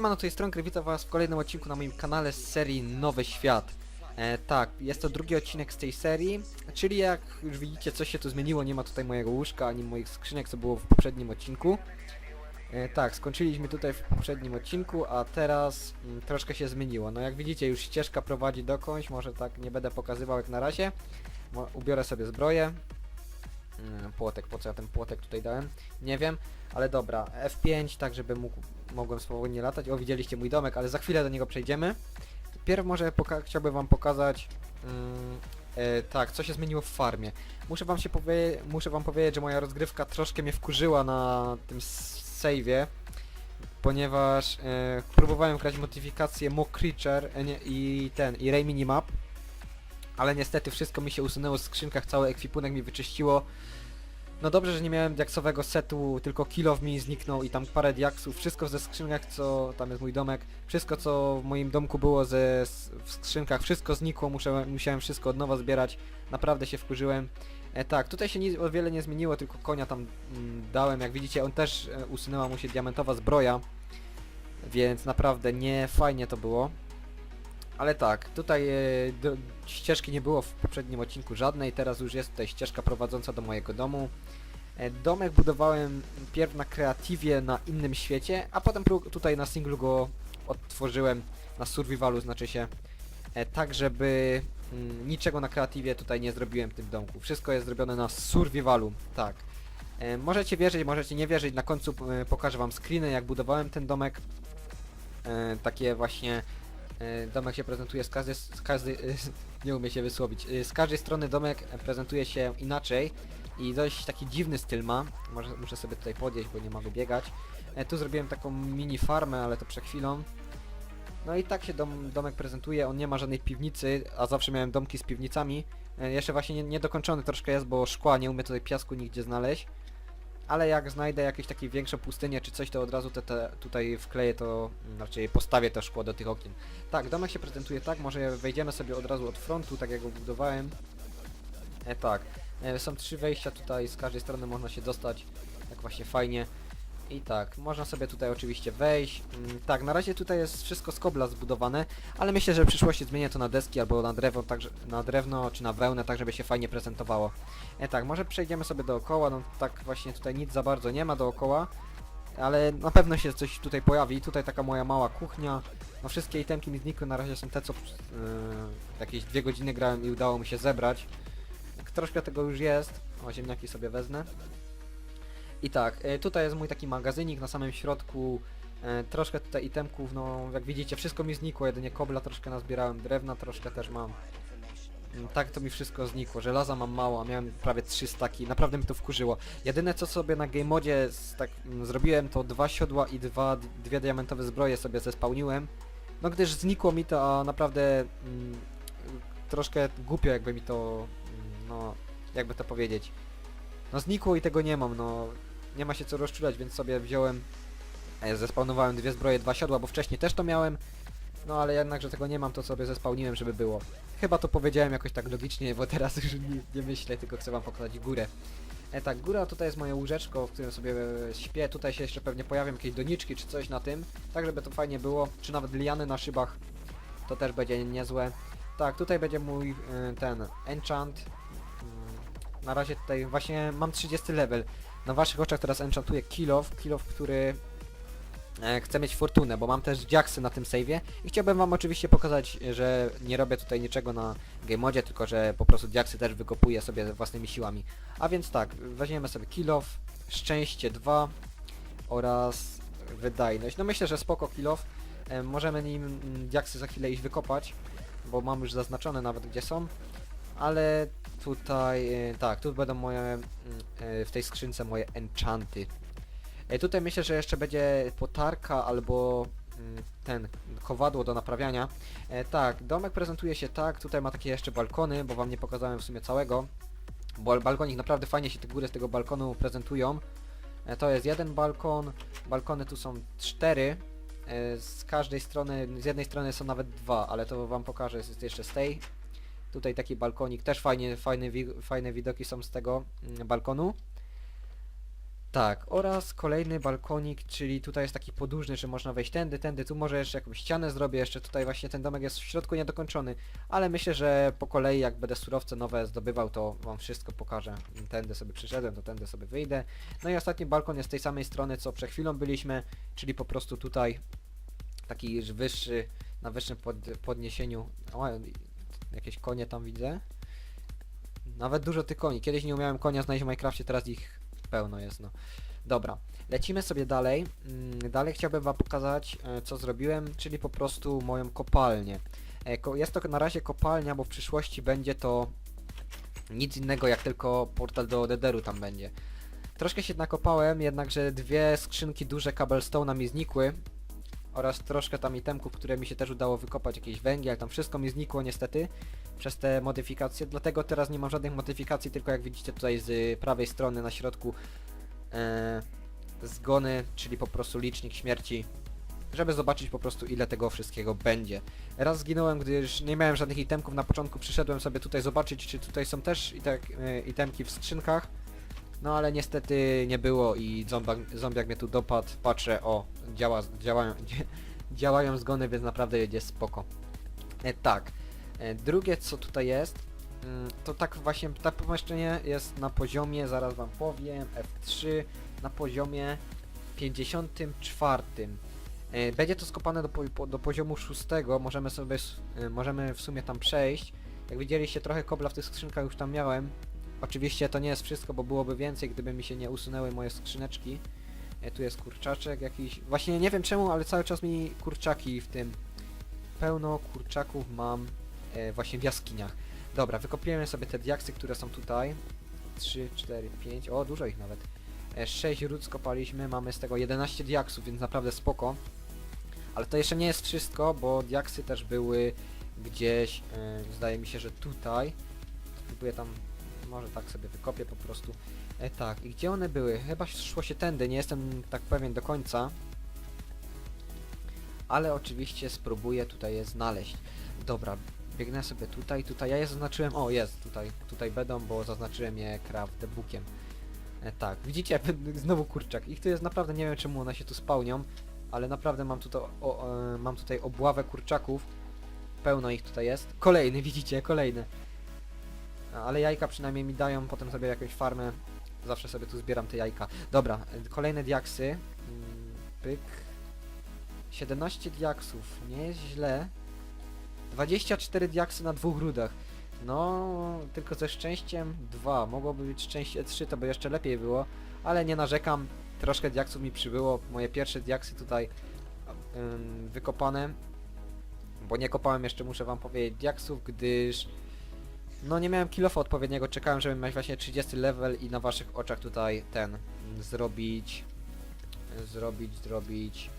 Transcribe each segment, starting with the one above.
To jest Stronker, witam was w kolejnym odcinku na moim kanale z serii Nowy Świat. E, tak, jest to drugi odcinek z tej serii, czyli jak już widzicie coś się tu zmieniło, nie ma tutaj mojego łóżka ani moich skrzynek, co było w poprzednim odcinku. E, tak, skończyliśmy tutaj w poprzednim odcinku, a teraz mm, troszkę się zmieniło. No jak widzicie już ścieżka prowadzi dokądś, może tak nie będę pokazywał jak na razie. Ubiorę sobie zbroję. Mm, Płotek, po co ja ten płotek tutaj dałem? Nie wiem, ale dobra, F5, tak żeby mógł, mogłem swobodnie latać. O, widzieliście mój domek, ale za chwilę do niego przejdziemy. Pierw może chciałbym wam pokazać, mm, e, tak, co się zmieniło w farmie. Muszę wam się powie- muszę wam powiedzieć, że moja rozgrywka troszkę mnie wkurzyła na tym save'ie, ponieważ e, próbowałem grać modyfikację Mock Creature e, i ten, i Ray Minimap, ale niestety wszystko mi się usunęło z skrzynkach, cały ekwipunek mi wyczyściło. No dobrze, że nie miałem diaksowego setu, tylko kilow mi zniknął i tam parę diaksów, wszystko ze skrzynkach, co, tam jest mój domek, wszystko co w moim domku było ze, w skrzynkach, wszystko znikło, musiałem wszystko od nowa zbierać, naprawdę się wkurzyłem. E, tak, tutaj się nic, o wiele nie zmieniło, tylko konia tam mm, dałem, jak widzicie, on też e, usunęła mu się diamentowa zbroja, więc naprawdę nie fajnie to było. Ale tak, tutaj e, do, ścieżki nie było w poprzednim odcinku żadnej, teraz już jest tutaj ścieżka prowadząca do mojego domu. E, domek budowałem pierw na kreatywie na innym świecie, a potem tutaj na singlu go odtworzyłem na survivalu, znaczy się e, tak, żeby mm, niczego na kreatywie tutaj nie zrobiłem w tym domku. Wszystko jest zrobione na survivalu, tak. E, możecie wierzyć, możecie nie wierzyć, na końcu e, pokażę wam screeny jak budowałem ten domek. E, takie właśnie Domek się prezentuje z każdej, z każdej nie umie się wysłowić, E, z każdej strony domek e, prezentuje się inaczej i dość taki dziwny styl ma. Może, muszę sobie tutaj podjeść, bo nie mogę biegać. E, Tu zrobiłem taką mini farmę, ale to przed chwilą. No i tak się dom, domek prezentuje, on nie ma żadnej piwnicy, a zawsze miałem domki z piwnicami. E, Jeszcze właśnie nie- niedokończony troszkę jest, bo szkła nie umie tutaj piasku nigdzie znaleźć. Ale jak znajdę jakieś takie większe pustynie czy coś, to od razu te, te tutaj wkleję to, raczej postawię to szkło do tych okien. Tak, domek się prezentuje tak, może wejdziemy sobie od razu od frontu, tak jak go budowałem. E, tak, e, są trzy wejścia tutaj, z każdej strony można się dostać, tak właśnie fajnie. I tak, można sobie tutaj oczywiście wejść. Mm, tak, na razie tutaj jest wszystko z kobla zbudowane, ale myślę, że w przyszłości zmienię to na deski albo na drewno, tak, na drewno czy na wełnę, tak żeby się fajnie prezentowało. E, tak, może przejdziemy sobie dookoła, no tak właśnie tutaj nic za bardzo nie ma dookoła. Ale na pewno się coś tutaj pojawi. Tutaj taka moja mała kuchnia. No wszystkie itemki mi znikły, na razie są te, co yy, jakieś dwie godziny grałem i udało mi się zebrać. Troszkę tego już jest. O, ziemniaki sobie wezmę. I tak, yy, tutaj jest mój taki magazynik na samym środku. Yy, troszkę tutaj itemków, no jak widzicie wszystko mi znikło, jedynie kobla troszkę nazbierałem, drewna troszkę też mam. Mm, Tak to mi wszystko znikło, żelaza mam mało, a miałem prawie 3 staki, naprawdę mi to wkurzyło. Jedyne co sobie na game modzie tak mm, zrobiłem to dwa siodła i dwa, dwie diamentowe zbroje sobie zespałniłem. No gdyż znikło mi to, a naprawdę mm, troszkę głupio jakby mi to, mm, no jakby to powiedzieć. No znikło i tego nie mam, no nie ma się co rozczulać, więc sobie wziąłem, e, zespawnowałem dwie zbroje, dwa siodła, bo wcześniej też to miałem. No ale jednak, że tego nie mam, to sobie zespałniłem, żeby było. Chyba to powiedziałem jakoś tak logicznie, bo teraz już nie, nie myślę, tylko chcę wam pokazać górę. E tak, góra tutaj jest moje łóżeczko, w którym sobie e, śpię. Tutaj się jeszcze pewnie pojawią jakieś doniczki czy coś na tym, tak żeby to fajnie było. Czy nawet liany na szybach, to też będzie niezłe. Tak, tutaj będzie mój e, ten enchant. Mm, Na razie tutaj właśnie mam 30 level. Na waszych oczach teraz enchantuję kilof, kilof, który e, chcę mieć fortunę, bo mam też diaksy na tym save'ie i chciałbym wam oczywiście pokazać, że nie robię tutaj niczego na game modzie, tylko że po prostu diaksy też wykopuję sobie własnymi siłami. A więc tak, weźmiemy sobie kill off, szczęście 2 oraz wydajność. No myślę, że spoko kill off. E, możemy nim mm, diaksy za chwilę iść wykopać, bo mam już zaznaczone nawet gdzie są. Ale tutaj, e, tak, tu będą moje, mm, e, w tej skrzynce moje enchanty. E, Tutaj myślę, że jeszcze będzie potarka albo mm, ten kowadło do naprawiania. Tak, domek prezentuje się tak, tutaj ma takie jeszcze balkony, bo wam nie pokazałem w sumie całego. Bo balkonik naprawdę fajnie się te góry z tego balkonu prezentują. To jest jeden balkon, balkony tu są cztery. Z każdej strony, z jednej strony są nawet dwa, ale to wam pokażę, jeszcze z tej. Tutaj taki balkonik, też fajnie, fajne, fajne widoki są z tego mm, balkonu. Tak, oraz kolejny balkonik, czyli tutaj jest taki podłużny, że można wejść tędy, tędy, tu może jeszcze jakąś ścianę zrobię, jeszcze tutaj właśnie ten domek jest w środku niedokończony, ale myślę, że po kolei jak będę surowce nowe zdobywał, to wam wszystko pokażę. Tędy sobie przyszedłem, to tędy sobie wyjdę. No i ostatni balkon jest z tej samej strony, co przed chwilą byliśmy, czyli po prostu tutaj taki już wyższy, na wyższym pod, podniesieniu. O, jakieś konie tam widzę. Nawet dużo tych koni. Kiedyś nie umiałem konia znaleźć w Minecrafcie, teraz ich pełno jest, no. Dobra, lecimy sobie dalej. Mm, Dalej chciałbym wam pokazać, e, co zrobiłem, czyli po prostu moją kopalnię. E, Jest to na razie kopalnia, bo w przyszłości będzie to nic innego jak tylko portal do Nederu tam będzie. Troszkę się nakopałem, jednakże dwie skrzynki duże cobblestone'a mi znikły oraz troszkę tam itemków, które mi się też udało wykopać, jakiś węgiel, tam wszystko mi znikło niestety przez te modyfikacje, dlatego teraz nie mam żadnych modyfikacji, tylko jak widzicie tutaj z prawej strony na środku e, zgony, czyli po prostu licznik śmierci, żeby zobaczyć po prostu ile tego wszystkiego będzie. Raz zginąłem, gdyż nie miałem żadnych itemków. Na początku, przyszedłem sobie tutaj zobaczyć, czy tutaj są też itek, e, itemki w skrzynkach, no ale niestety nie było i zombiak, mnie tu dopadł, patrzę, o, działa, działają, działają zgony, więc naprawdę jedzie spoko. E, tak, e, drugie co tutaj jest, mm, to tak właśnie, to pomieszczenie jest na poziomie, zaraz wam powiem, F3, na poziomie 54. E, Będzie to skopane do, do poziomu 6, możemy sobie, e, możemy w sumie tam przejść. Jak widzieliście, trochę kobla w tych skrzynkach już tam miałem. Oczywiście to nie jest wszystko, bo byłoby więcej, gdyby mi się nie usunęły moje skrzyneczki. E, tu jest kurczaczek jakiś. Właśnie nie wiem czemu, ale cały czas mi kurczaki w tym. Pełno kurczaków mam e, właśnie w jaskiniach. Dobra, wykopiemy sobie te diaksy, które są tutaj. 3, 4, 5, o dużo ich nawet. E, 6 ród skopaliśmy, mamy z tego 11 diaksów, więc naprawdę spoko. Ale to jeszcze nie jest wszystko, bo diaksy też były gdzieś, e, zdaje mi się, że tutaj. Spróbuję tam, może tak sobie wykopię po prostu. E, tak, i gdzie one były? Chyba szło się tędy, nie jestem tak pewien do końca. Ale oczywiście spróbuję tutaj je znaleźć. Dobra, biegnę sobie tutaj, tutaj ja je zaznaczyłem, o jest, tutaj, tutaj będą, bo zaznaczyłem je craftbookiem. E, tak, widzicie, znowu kurczak. Ich tu jest naprawdę, nie wiem czemu one się tu spełnią, ale naprawdę mam tutaj, o, e, mam tutaj obławę kurczaków. Pełno ich tutaj jest. Kolejny, widzicie, kolejny. Ale jajka przynajmniej mi dają, potem sobie jakąś farmę. Zawsze sobie tu zbieram te jajka. Dobra, kolejne diaksy. Mm, Pyk. 17 diaksów, nie jest źle. 24 diaksy na dwóch rudach. No, tylko ze szczęściem 2. Mogłoby być szczęście 3, to by jeszcze lepiej było. Ale nie narzekam. Troszkę diaksów mi przybyło. Moje pierwsze diaksy tutaj ym, wykopane. Bo nie kopałem jeszcze, muszę wam powiedzieć, diaksów, gdyż... No nie miałem kilofa odpowiedniego, czekałem, żeby mieć właśnie 30 level i na waszych oczach tutaj ten zrobić... Zrobić, zrobić...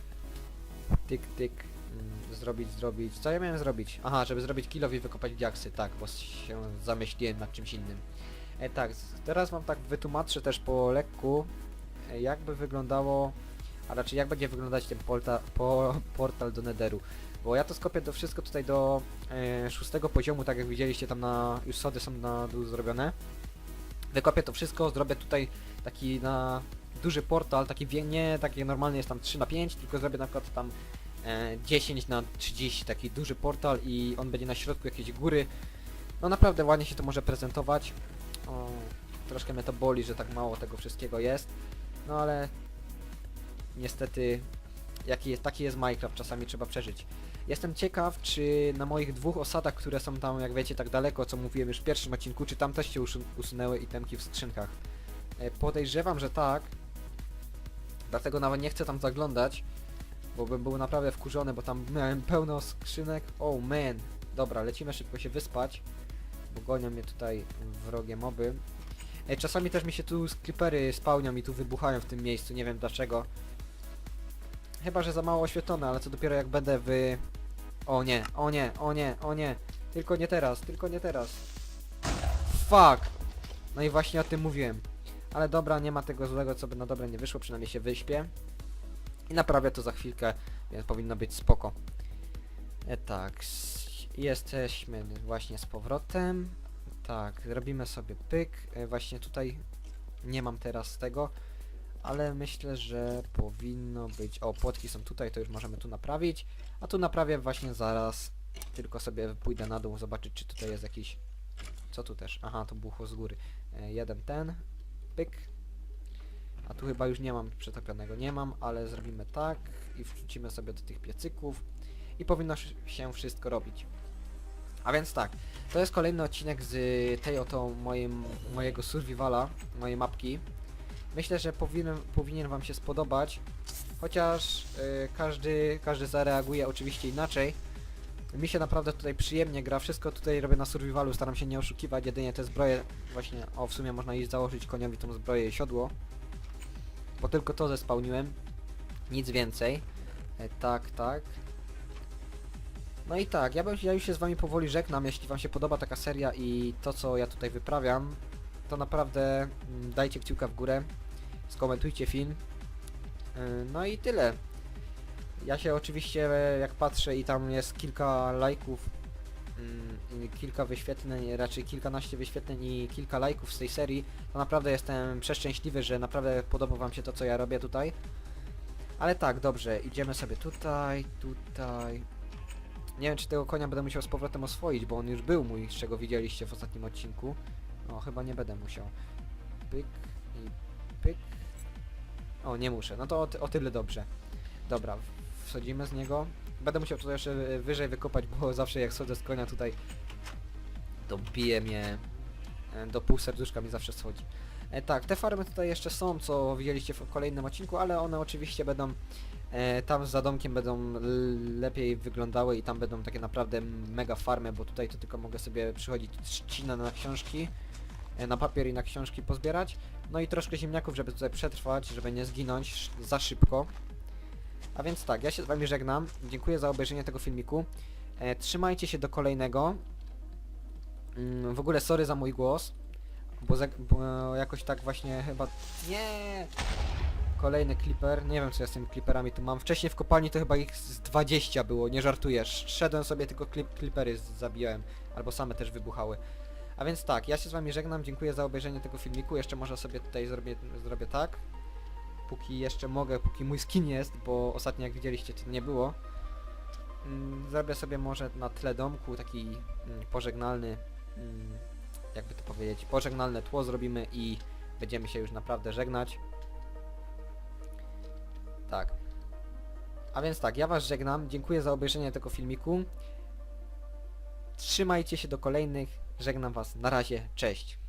Tyk, tyk, mm, zrobić, zrobić. Co ja miałem zrobić? Aha, żeby zrobić kilof i wykopać diaksy, tak, bo się zamyśliłem nad czymś innym. E, tak, teraz wam tak wytłumaczę też po lekku, e, jakby wyglądało, a raczej jak będzie wyglądać ten porta, po, portal do Netheru. Bo ja to skopię to wszystko tutaj do e, szóstego poziomu, tak jak widzieliście tam na, już sody są na dół zrobione. Wykopię to wszystko, zrobię tutaj taki na duży portal, taki wie, nie taki normalny jest tam 3 na 5, tylko zrobię na przykład tam e, 10 na 30, taki duży portal i on będzie na środku jakiejś góry. No naprawdę ładnie się to może prezentować. O, troszkę mnie to boli, że tak mało tego wszystkiego jest. No ale niestety jaki jest, taki jest Minecraft, czasami trzeba przeżyć. Jestem ciekaw, czy na moich dwóch osadach, które są tam, jak wiecie, tak daleko, co mówiłem już w pierwszym odcinku, czy tam też się usu- usunęły itemki w skrzynkach. E, podejrzewam, że tak. Dlatego nawet nie chcę tam zaglądać, bo bym był naprawdę wkurzony, bo tam miałem pełno skrzynek. Oh man. Dobra, lecimy szybko się wyspać, bo gonią mnie tutaj wrogie moby. E, czasami też mi się tu skrypery spełnią i tu wybuchają w tym miejscu, nie wiem dlaczego. Chyba, że za mało oświetlone, ale co dopiero jak będę w... O nie, o nie, o nie, o nie. Tylko nie teraz, tylko nie teraz. Fuck! No i właśnie o tym mówiłem. Ale dobra, nie ma tego złego, co by na dobre nie wyszło, przynajmniej się wyśpię. I naprawię to za chwilkę, więc powinno być spoko. E, tak, jesteśmy właśnie z powrotem. Tak, robimy sobie pyk. E, właśnie tutaj nie mam teraz tego. Ale myślę, że powinno być... O, płotki są tutaj, to już możemy tu naprawić. A tu naprawię właśnie zaraz. Tylko sobie pójdę na dół, zobaczyć czy tutaj jest jakiś... Co tu też? Aha, to bucho z góry. E, jeden ten. Pyk. A tu chyba już nie mam przetopionego. Nie mam, ale zrobimy tak i wrzucimy sobie do tych piecyków. I powinno się wszystko robić. A więc tak, to jest kolejny odcinek z tej oto moim, mojego survivala, mojej mapki. Myślę, że powinien, powinien wam się spodobać, chociaż y, każdy, każdy zareaguje oczywiście inaczej. Mi się naprawdę tutaj przyjemnie gra, wszystko tutaj robię na survivalu, staram się nie oszukiwać, jedynie te zbroje właśnie, o w sumie można iść założyć koniowi tą zbroję i siodło. Bo tylko to zespałniłem, nic więcej. E, tak, tak. No i tak, ja, bym, ja już się z wami powoli żegnam, jeśli wam się podoba taka seria i to co ja tutaj wyprawiam, to naprawdę mm, dajcie kciuka w górę, skomentujcie film. Yy, No i tyle. Ja się oczywiście jak patrzę i tam jest kilka lajków, mm, kilka wyświetleń, raczej kilkanaście wyświetleń i kilka lajków z tej serii, to naprawdę jestem przeszczęśliwy, że naprawdę podoba wam się to co ja robię tutaj. Ale tak, dobrze, idziemy sobie tutaj, tutaj, nie wiem, czy tego konia będę musiał z powrotem oswoić, bo on już był mój, z czego widzieliście w ostatnim odcinku. No, chyba nie będę musiał. Pyk i pyk. O, nie muszę. No to o, o tyle dobrze. Dobra, wsadzimy z niego. Będę musiał tutaj jeszcze wyżej wykopać, bo zawsze jak schodzę z konia tutaj, to bije mnie e, do pół serduszka mi zawsze schodzi. E, tak, te farmy tutaj jeszcze są, co widzieliście w kolejnym odcinku, ale one oczywiście będą E, tam za domkiem będą lepiej wyglądały i tam będą takie naprawdę mega farmy, bo tutaj to tylko mogę sobie przychodzić trzcinę na książki, na papier i na książki pozbierać. No i troszkę ziemniaków, żeby tutaj przetrwać, żeby nie zginąć za szybko. A więc tak, ja się z wami żegnam. Dziękuję za obejrzenie tego filmiku. E, trzymajcie się do kolejnego. Mm, w ogóle sorry za mój głos, bo, za, bo jakoś tak właśnie chyba... Nie! Kolejny clipper, nie wiem co ja z tymi clipperami tu mam. Wcześniej w kopalni to chyba ich z 20 było, nie żartujesz. Szedłem sobie tylko clippery zabijałem, albo same też wybuchały. A więc tak, ja się z wami żegnam, dziękuję za obejrzenie tego filmiku. Jeszcze może sobie tutaj zrobię, zrobię tak. Póki jeszcze mogę, póki mój skin jest, bo ostatnio jak widzieliście to nie było. Mm, Zrobię sobie może na tle domku taki mm, pożegnalny, mm, jakby to powiedzieć, pożegnalne tło zrobimy i będziemy się już naprawdę żegnać. Tak. A więc tak, ja was żegnam, dziękuję za obejrzenie tego filmiku. Trzymajcie się do kolejnych, żegnam was, na razie, cześć.